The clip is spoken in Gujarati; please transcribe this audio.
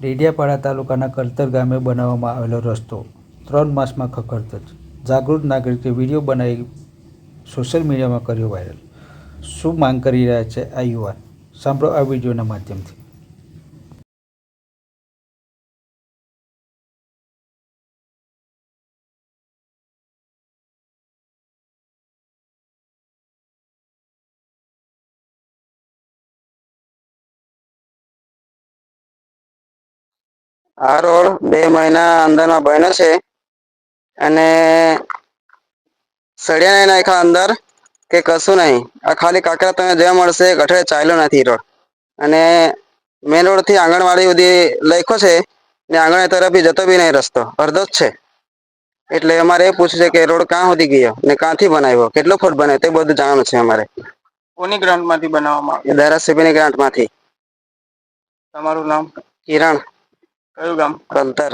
ડેડિયાપાડા તાલુકાના કળતર ગામે બનાવવામાં આવેલો રસ્તો ત્રણ માસમાં ખખડધજ જાગૃત નાગરિકે વીડિયો બનાવી સોશિયલ મીડિયામાં કર્યો વાયરલ. શું માંગ કરી રહ્યા છે આ યુવાન? સાંભળો આ વિડીયોના માધ્યમથી. આ રોડ બે મહિના અંદરમાં બન્યો છે. અને સળિયા નહીં નાખ્યા અંદર કે કશું નહીં. આ ખાલી કાંકરા તમે જોવા મળશે ગઠડે ચાલ્યો નથી રોડ. અને મેન રોડથી આંગણવાડી સુધી લખ્યો છે ને આંગણ તરફ જતો બી નહીં રસ્તો. અડધો જ છે. એટલે અમારે એ પૂછવું છે કે રોડ ક્યાં સુધી ગયો ને ક્યાંથી બનાવ્યો કેટલો ફૂટ બનાવ્યો તે બધું જાણવાનું છે અમારે. કોની ગ્રાન્ટમાંથી બનાવવામાં એ ધારાસભ્યની ગ્રાન્ટમાંથી. તમારું નામ? કિરણ. કયું ગામ? કલતર